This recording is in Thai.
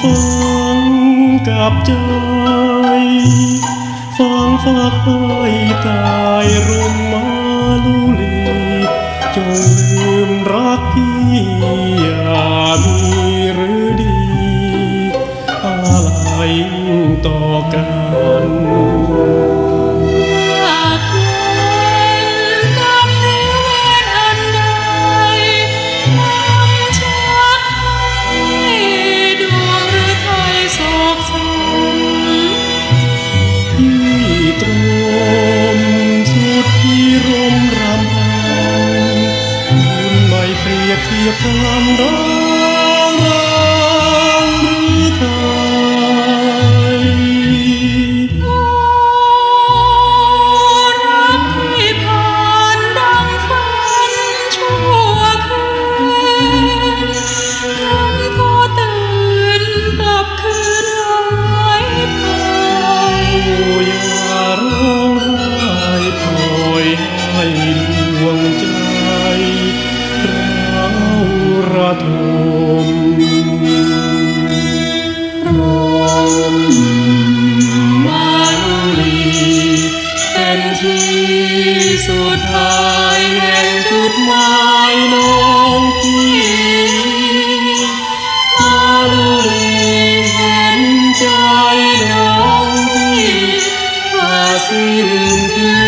ฟังกับใจฟังฝากให้ตายรุมมาลุลีจงลืมรักพี่อย่ามีหรือดีอะไรต่อกัน รีย ที่สุดท้ายแห่งจุดหมายน้องพี่มาลุลีเห็นใจน้องที่อาสิ้น